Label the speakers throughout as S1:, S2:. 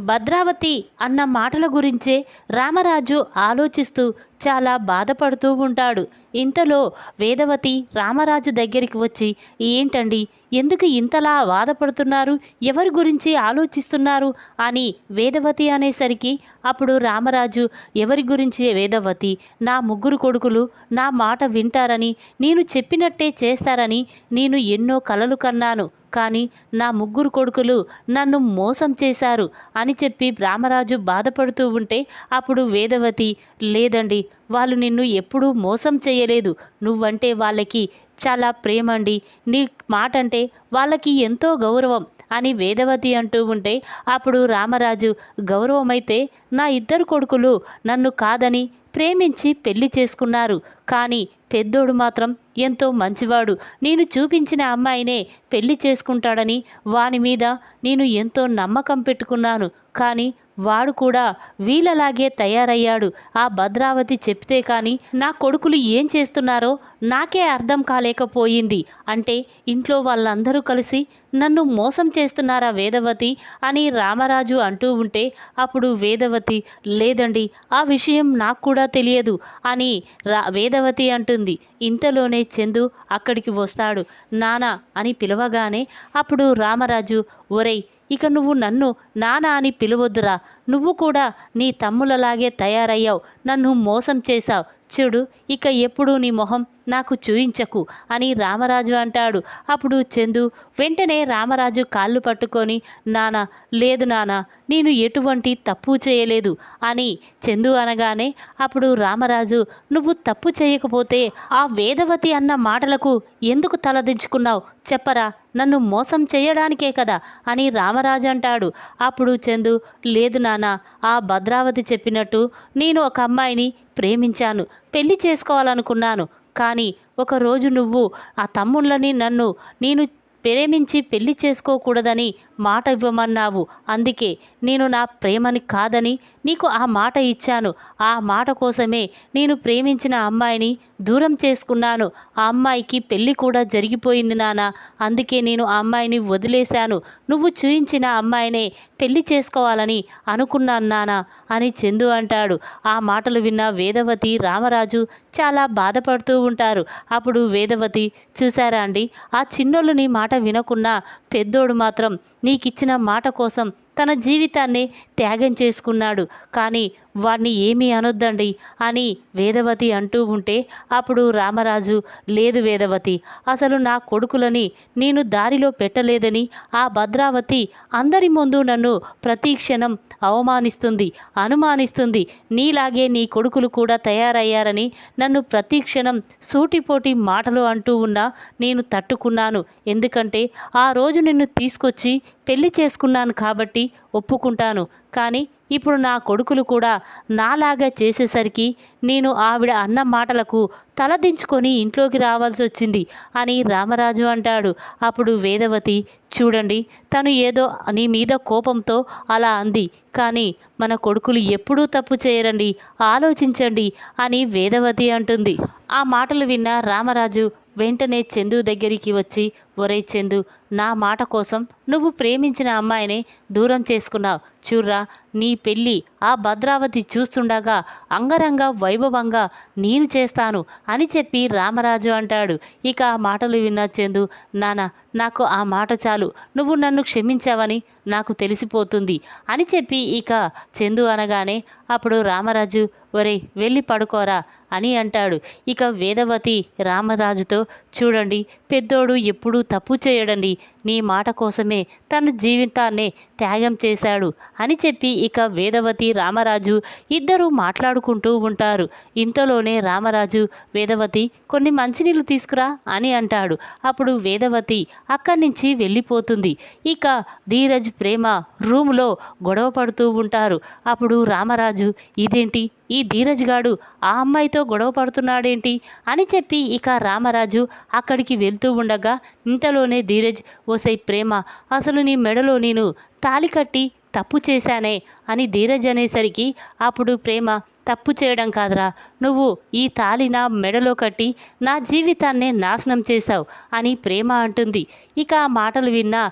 S1: భద్రావతి అన్న మాటల గురించే రామరాజు ఆలోచిస్తూ చాలా బాధపడుతూ ఉంటాడు. ఇంతలో వేదవతి రామరాజు దగ్గరికి వచ్చి ఏంటండి ఎందుకు ఇంతలా బాధపడుతున్నారు ఎవరి గురించి ఆలోచిస్తున్నారు? అని వేదవతి అనేసరికి అప్పుడు రామరాజు ఎవరి గురించి వేదవతి? నా ముగ్గురు కొడుకులు నా మాట వింటారని నేను చెప్పినట్టే చేస్తారని నేను ఎన్నో కలలు కన్నాను. కానీ నా ముగ్గురు కొడుకులు నన్ను మోసం చేశారు అని చెప్పి రామరాజు బాధపడుతూ ఉంటే అప్పుడు వేదవతి లేదండి వాళ్ళు నిన్ను ఎప్పుడూ మోసం చేయలేదు. నువ్వంటే వాళ్ళకి చాలా ప్రేమ అండి నీ మాట అంటే వాళ్ళకి ఎంతో గౌరవం అని వేదవతి అంటూ ఉంటే అప్పుడు రామరాజు గౌరవమైతే నా ఇద్దరు కొడుకులు నన్ను కాదని ప్రేమించి పెళ్ళి చేసుకున్నారు. కానీ పెద్దోడు మాత్రం ఎంతో మంచివాడు. నేను చూపించిన అమ్మాయినే పెళ్ళి చేసుకుంటాడని వాని మీద నేను ఎంతో నమ్మకం పెట్టుకున్నాను. కానీ వాడు కూడా వీళ్ళలాగే తయారయ్యాడు. ఆ భద్రావతి చెప్తే కానీ నా కొడుకులు ఏం చేస్తున్నారో నాకే అర్థం కాలేకపోయింది. అంటే ఇంట్లో వాళ్ళందరూ కలిసి నన్ను మోసం చేస్తున్నారా వేదవతి అని రామరాజు అంటూ ఉంటే అప్పుడు వేదవతి లేదండి ఆ విషయం నాకు కూడా తెలియదు అని రా వేదవతి అంటుంది. ఇంతలోనే చందు అక్కడికి వస్తాడు. నానా అని పిలవగానే అప్పుడు రామరాజు ఒరేయ్ ఇక నువ్వు నన్ను నానా అని పిలువద్దురా. నువ్వు కూడా నీ తమ్ములలాగే తయారయ్యావు. నన్ను మోసం చేశావు. చూడు ఇక ఎప్పుడు నీ మొహం నాకు చూయించకు అని రామరాజు అంటాడు. అప్పుడు చందు వెంటనే రామరాజు కాళ్ళు పట్టుకొని నానా లేదు నానా నేను ఎటువంటి తప్పు చేయలేదు అని చందు అనగానే అప్పుడు రామరాజు నువ్వు తప్పు చేయకపోతే ఆ వేదవతి అన్న మాటలకు ఎందుకు తలదించుకున్నావు? చెప్పరా నన్ను మోసం చేయడానికే కదా అని రామరాజు అంటాడు. అప్పుడు చందు లేదు నాన్న ఆ భద్రావతి చెప్పినట్టు నేను ఒక అమ్మాయిని ప్రేమించాను పెళ్ళి చేసుకోవాలనుకున్నాను. కానీ ఒకరోజు నువ్వు ఆ తమ్ముళ్ళని నన్ను నేను ప్రేమించి పెళ్ళి చేసుకోకూడదని మాట ఇవ్వమన్నావు. అందుకే నేను నా ప్రేమని కాదని నీకు ఆ మాట ఇచ్చాను. ఆ మాట కోసమే నేను ప్రేమించిన అమ్మాయిని దూరం చేసుకున్నాను. ఆ అమ్మాయికి పెళ్ళి కూడా జరిగిపోయింది నాన్న అందుకే నేను ఆ అమ్మాయిని వదిలేశాను. నువ్వు చూయించిన అమ్మాయినే పెళ్ళి చేసుకోవాలని అనుకున్నాను నాన్న అని చందు అంటాడు. ఆ మాటలు విన్న వేదవతి రామరాజు చాలా బాధపడుతూ ఉంటారు. అప్పుడు వేదవతి చూసారా అండి? ఆ చిన్నోళ్ళని మాట వినకున్నా పెద్దోడు మాత్రం నీకిచ్చిన మాట కోసం తన జీవితాన్ని త్యాగం చేసుకున్నాడు. కానీ వాడిని ఏమీ అనొద్దండి అని వేదవతి అంటూ ఉంటే అప్పుడు రామరాజు లేదు వేదవతి అసలు నా కొడుకులని నేను దారిలో పెట్టలేదని ఆ భద్రావతి అందరి ముందు నన్ను ప్రతీక్షణం అవమానిస్తుంది అనుమానిస్తుంది. నీలాగే నీ కొడుకులు కూడా తయారయ్యారని నన్ను ప్రతీక్షణం సూటిపోటి మాటలు అంటూ ఉన్నా నేను తట్టుకున్నాను. ఎందుకంటే ఆ రోజు నిన్ను తీసుకొచ్చి పెళ్ళి చేసుకున్నాను కాబట్టి ఒప్పుకుంటాను. కానీ ఇప్పుడు నా కొడుకులు కూడా నాలాగా చేసేసరికి నేను ఆవిడ అన్న మాటలకు తలదించుకొని ఇంట్లోకి రావాల్సి వచ్చింది అని రామరాజు అంటాడు. అప్పుడు వేదవతి చూడండి తను ఏదో నీ మీద కోపంతో అలా అంది. కానీ మన కొడుకులు ఎప్పుడూ తప్పు చేయరండి ఆలోచించండి అని వేదవతి అంటుంది. ఆ మాటలు విన్న రామరాజు వెంటనే చందు దగ్గరికి వచ్చి ఒరే చందు నా మాట కోసం నువ్వు ప్రేమించిన అమ్మాయిని దూరం చేసుకున్నావు. చూర్రా నీ పెళ్ళి ఆ భద్రావతి చూస్తుండగా అంగరంగ వైభవంగా నేను చేస్తాను అని చెప్పి రామరాజు అంటాడు. ఇక ఆ మాటలు విన్న చందు నాన్న నాకు ఆ మాట చాలు. నువ్వు నన్ను క్షమించావని నాకు తెలిసిపోతుంది అని చెప్పి ఇక చందు అనగానే అప్పుడు రామరాజు ఒరే వెళ్ళి పడుకోరా. అని అంటాడు. ఇక వేదవతి రామరాజుతో చూడండి పెద్దోడు ఎప్పుడూ తప్పు చేయడండి. నీ మాట కోసమే తన జీవితాన్నే త్యాగం చేశాడు అని చెప్పి ఇక వేదవతి రామరాజు ఇద్దరూ మాట్లాడుకుంటూ ఉంటారు. ఇంతలోనే రామరాజు వేదవతి కొన్ని మంచినీళ్ళు తీసుకురా అని అంటాడు. అప్పుడు వేదవతి అక్కడి నుంచి వెళ్ళిపోతుంది. ఇక ధీరజ్ ప్రేమ రూములో గొడవ పడుతూ ఉంటారు. అప్పుడు రామరాజు ఇదేంటి? ఈ ధీరజ్ గాడు ఆ అమ్మాయితో నీతో గొడవ పడుతున్నాడేంటి అని చెప్పి ఇక రామరాజు అక్కడికి వెళ్తూ ఉండగా ఇంతలోనే ధీరజ్ ఓసై ప్రేమ అసలు నీ మెడలో నేను తాలి కట్టి తప్పు చేశానే అని ధీరజ్ అనేసరికి అప్పుడు ప్రేమ తప్పు చేయడం కాదురా. నువ్వు ఈ తాలి నా మెడలో కట్టి నా జీవితాన్నే నాశనం చేశావు అని ప్రేమ అంటుంది. ఇక ఆ మాటలు విన్న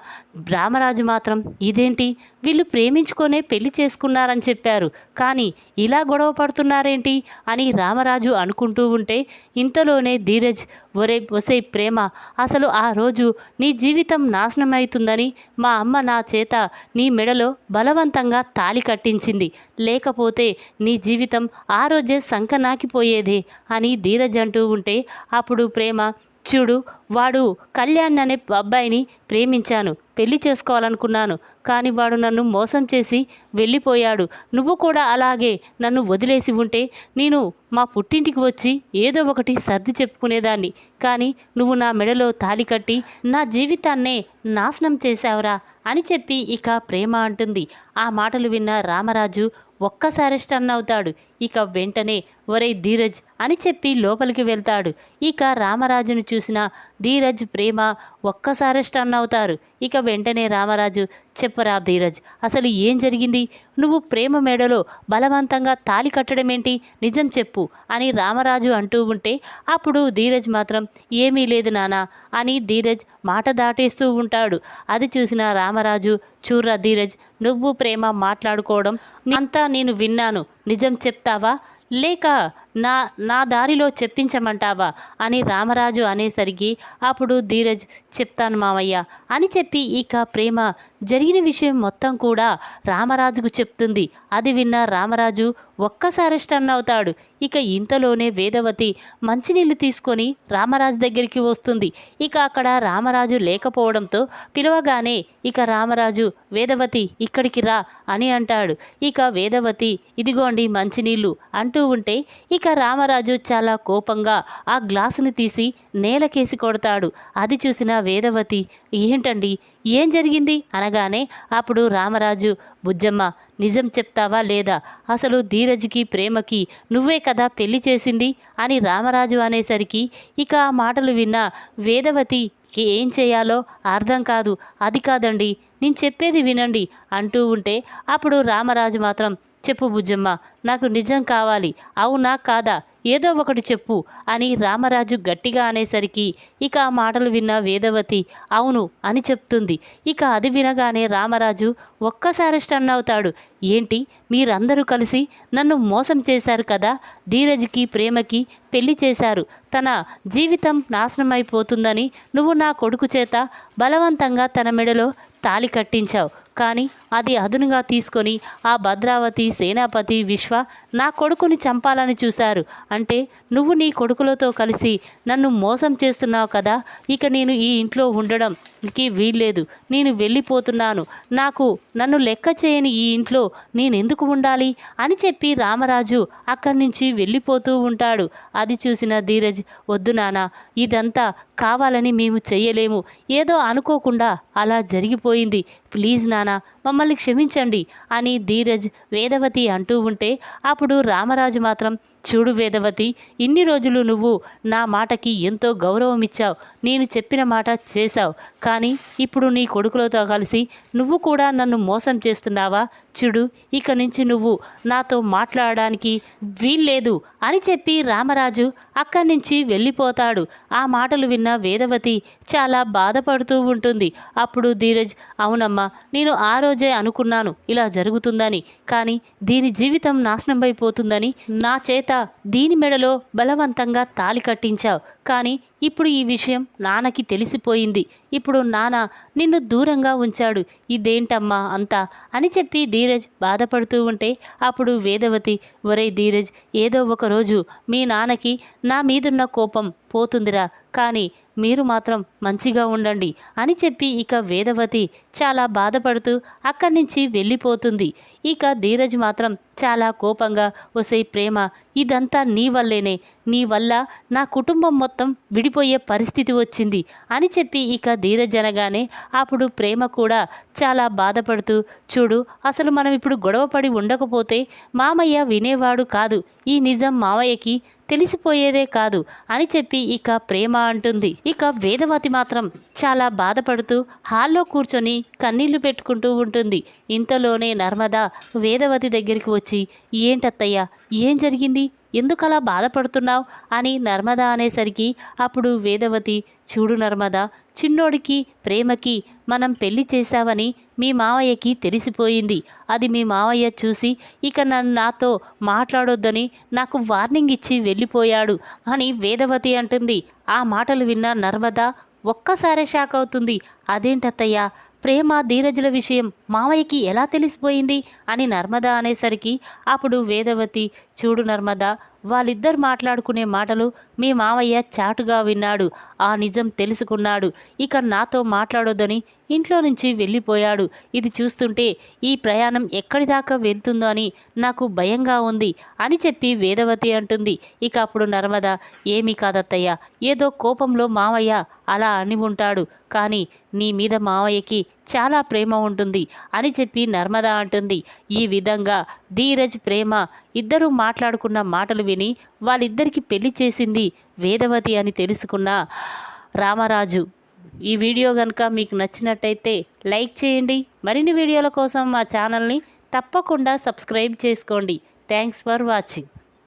S1: రామరాజు మాత్రం ఇదేంటి? వీళ్ళు ప్రేమించుకొనే పెళ్ళి చేసుకున్నారని చెప్పారు. కానీ ఇలా గొడవ పడుతున్నారేంటి? అని రామరాజు అనుకుంటూ ఉంటే ఇంతలోనే ధీరజ్ ఒరే ఒసే ప్రేమ అసలు ఆ రోజు నీ జీవితం నాశనం అవుతుందని మా అమ్మ నా చేత నీ మెడలో బలవంతంగా తాలి కట్టించింది. లేకపోతే నీ జీవితం ఆ రోజే సంకనాకిపోయేదే అని ధీరజ్ అంటూ ఉంటే అప్పుడు ప్రేమ చూడు వాడు కళ్యాణ్ అనే అబ్బాయిని ప్రేమించాను పెళ్ళి చేసుకోవాలనుకున్నాను కానీ వాడు నన్ను మోసం చేసి వెళ్ళిపోయాడు. నువ్వు కూడా అలాగే నన్ను వదిలేసి ఉంటే నేను మా పుట్టింటికి వచ్చి ఏదో ఒకటి సర్ది చెప్పుకునేదాన్ని. కానీ నువ్వు నా మెడలో తాలి కట్టి నా జీవితాన్నే నాశనం చేశావురా అని చెప్పి ఇక ప్రేమ అంటుంది. ఆ మాటలు విన్న రామరాజు ఒక్కసారి స్టన్ అవుతాడు. ఇక వెంటనే ఒరే ధీరజ్ అని చెప్పి లోపలికి వెళ్తాడు. ఇక రామరాజును చూసిన ధీరజ్ ప్రేమ ఒక్కసారి స్టన్ అవుతారు. ఇక వెంటనే రామరాజు చెప్పరా ధీరజ్? అసలు ఏం జరిగింది? నువ్వు ప్రేమ మేడలో బలవంతంగా తాలి కట్టడం ఏంటి నిజం చెప్పు అని రామరాజు అంటూ ఉంటే అప్పుడు ధీరజ్ మాత్రం ఏమీ లేదు నానా అని ధీరజ్ మాట దాటేస్తూ ఉంటాడు. అది చూసిన రామరాజు చూర్రా ధీరజ్ నువ్వు ప్రేమ మాట్లాడుకోవడం అంతా నేను విన్నాను. నిజం చెప్తావా? లేక నా నా దారిలో చెప్పించమంటావా? అని రామరాజు అనేసరికి అప్పుడు ధీరజ్ చెప్తాను మామయ్య అని చెప్పి ఇక ప్రేమ జరిగిన విషయం మొత్తం కూడా రామరాజుకు చెప్తుంది. అది విన్న రామరాజు ఒక్కసారి స్టన్ అవుతాడు. ఇక ఇంతలోనే వేదవతి మంచినీళ్ళు తీసుకొని రామరాజు దగ్గరికి వస్తుంది. ఇక అక్కడ రామరాజు లేకపోవడంతో పిలవగానే ఇక రామరాజు వేదవతి ఇక్కడికి రా అని అంటాడు. ఇక వేదవతి ఇదిగోండి మంచినీళ్ళు అంటూ ఉంటే ఇక రామరాజు చాలా కోపంగా ఆ గ్లాసుని తీసి నేలకేసి కొడతాడు. అది చూసిన వేదవతి ఏంటండి? ఏం జరిగింది? అనగానే అప్పుడు రామరాజు బుజ్జమ్మ నిజం చెప్తావా లేదా? అసలు ధీరజ్కి ప్రేమకి నువ్వే కదా పెళ్ళి చేసింది? అని రామరాజు అనేసరికి ఇక ఆ మాటలు విన్న వేదవతి ఏం చేయాలో అర్థం కాదు. అది కాదండి. నేను చెప్పేది వినండి అంటూ ఉంటే అప్పుడు రామరాజు మాత్రం చెప్పు బుజ్జమ్మ నాకు నిజం కావాలి. అవునా కాదా? ఏదో ఒకటి చెప్పు అని రామరాజు గట్టిగా అనేసరికి ఇక ఆ మాటలు విన్న వేదవతి అవును అని చెప్తుంది. ఇక అది వినగానే రామరాజు ఒక్కసారి స్టన్ అవుతాడు. ఏంటి? మీరందరూ కలిసి నన్ను మోసం చేశారు కదా? ధీరజ్కి ప్రేమకి పెళ్ళి చేశారు. తన జీవితం నాశనం అయిపోతుందని నువ్వు నా కొడుకు చేత బలవంతంగా తన మెడలో తాలి కట్టించావు. కానీ అది అదునుగా తీసుకొని ఆ భద్రావతి సేనాపతి విశ్వ నా కొడుకుని చంపాలని చూశారు. అంటే నువ్వు నీ కొడుకులతో కలిసి నన్ను మోసం చేస్తున్నావు కదా ఇక నేను ఈ ఇంట్లో ఉండడంకి వీల్లేదు. నేను వెళ్ళిపోతున్నాను. నాకు నన్ను లెక్క చేయని ఈ ఇంట్లో నేనెందుకు ఉండాలి? అని చెప్పి రామరాజు అక్కడి నుంచి వెళ్ళిపోతూ ఉంటాడు. అది చూసిన ధీరజ్ వద్దు నానా ఇదంతా కావాలని మేము చెయ్యలేము. ఏదో అనుకోకుండా అలా జరిగిపోయింది. ప్లీజ్ నాన్న మమ్మల్ని క్షమించండి అని ధీరజ్ వేదవతి అంటూ ఉంటే అప్పుడు రామరాజు మాత్రం చూడు వేదవతి ఇన్ని రోజులు నువ్వు నా మాటకి ఎంతో గౌరవం ఇచ్చావు నేను చెప్పిన మాట చేశావు కానీ ఇప్పుడు నీ కొడుకులతో కలిసి నువ్వు కూడా నన్ను మోసం చేస్తున్నావా? చూడు ఇక నుంచి నువ్వు నాతో మాట్లాడడానికి వీల్లేదు అని చెప్పి రామరాజు అక్కడి నుంచి వెళ్ళిపోతాడు. ఆ మాటలు విన్న వేదవతి చాలా బాధపడుతూ ఉంటుంది. అప్పుడు ధీరజ్ అవునమ్మా నేను ఆ రోజే అనుకున్నాను ఇలా జరుగుతుందని. కానీ దీని జీవితం నాశనం అయిపోతుందని నా చేత దీని మెడలో బలవంతంగా తాలి కట్టించావు. కానీ ఇప్పుడు ఈ విషయం నాన్నకి తెలిసిపోయింది. ఇప్పుడు నాన్న నిన్ను దూరంగా ఉంచాడు. ఇదేంటమ్మా అంతా అని చెప్పి ధీరజ్ బాధపడుతూ ఉంటే అప్పుడు వేదవతి ఒరే ధీరజ్ ఏదో ఒక రోజు మీ నాన్నకి నా మీదున్న కోపం పోతుందిరా. కానీ మీరు మాత్రం మంచిగా ఉండండి అని చెప్పి ఇక వేదవతి చాలా బాధపడుతూ అక్కడి నుంచి వెళ్ళిపోతుంది. ఇక ధీరజ్ మాత్రం చాలా కోపంగా వసే ప్రేమ ఇదంతా నీ వల్లేనే. నీ వల్ల నా కుటుంబం మొత్తం విడి విడిపోయే పరిస్థితి వచ్చింది అని చెప్పి ఇక ధీరజ్ అనగానే అప్పుడు ప్రేమ కూడా చాలా బాధపడుతూ చూడు అసలు మనం ఇప్పుడు గొడవపడి ఉండకపోతే మామయ్య వినేవాడు కాదు. ఈ నిజం మామయ్యకి తెలిసిపోయేదే కాదు అని చెప్పి ఇక ప్రేమ అంటుంది. ఇక వేదవతి మాత్రం చాలా బాధపడుతూ హాల్లో కూర్చొని కన్నీళ్ళు పెట్టుకుంటూ ఉంటుంది. ఇంతలోనే నర్మద వేదవతి దగ్గరికి వచ్చి ఏంటత్తయ్య ఏం జరిగింది? ఎందుకలా బాధపడుతున్నావు? అని నర్మద అనేసరికి అప్పుడు వేదవతి చూడు నర్మద చిన్నోడికి ప్రేమకి మనం పెళ్ళి చేశావని మీ మావయ్యకి తెలిసిపోయింది. అది మీ మావయ్య చూసి ఇక నన్ను నాతో మాట్లాడొద్దని నాకు వార్నింగ్ ఇచ్చి వెళ్ళిపోయాడు అని వేదవతి అంటుంది. ఆ మాటలు విన్న నర్మద ఒక్కసారే షాక్ అవుతుంది. అదేంటత్తయ్యా? ప్రేమ ధీరజుల విషయం మావయ్యకి ఎలా తెలిసిపోయింది అని నర్మద అనేసరికి అప్పుడు వేదవతి చూడు నర్మద వాళ్ళిద్దరు మాట్లాడుకునే మాటలు మీ మావయ్య చాటుగా విన్నాడు. ఆ నిజం తెలుసుకున్నాడు. ఇక నాతో మాట్లాడొద్దని ఇంట్లో నుంచి వెళ్ళిపోయాడు. ఇది చూస్తుంటే ఈ ప్రయాణం ఎక్కడి దాకా వెళ్తుందో అని నాకు భయంగా ఉంది అని చెప్పి వేదవతి అంటుంది. ఇక అప్పుడు నర్మద ఏమీ కాదత్తయ్య ఏదో కోపంలో మావయ్య అలా అని ఉంటాడు కానీ నీ మీద మావయ్యకి చాలా ప్రేమ ఉంటుంది అని చెప్పి నర్మద అంటుంది. ఈ విధంగా ధీరజ్ ప్రేమ ఇద్దరూ మాట్లాడుకున్న మాటలు విని వాళ్ళిద్దరికీ పెళ్ళి చేసింది వేదవతి అని తెలుసుకున్న రామరాజు. ఈ వీడియో కనుక మీకు నచ్చినట్టయితే లైక్ చేయండి. మరిన్ని వీడియోల కోసం మా ఛానల్ని తప్పకుండా సబ్స్క్రైబ్ చేసుకోండి. Thanks for watching.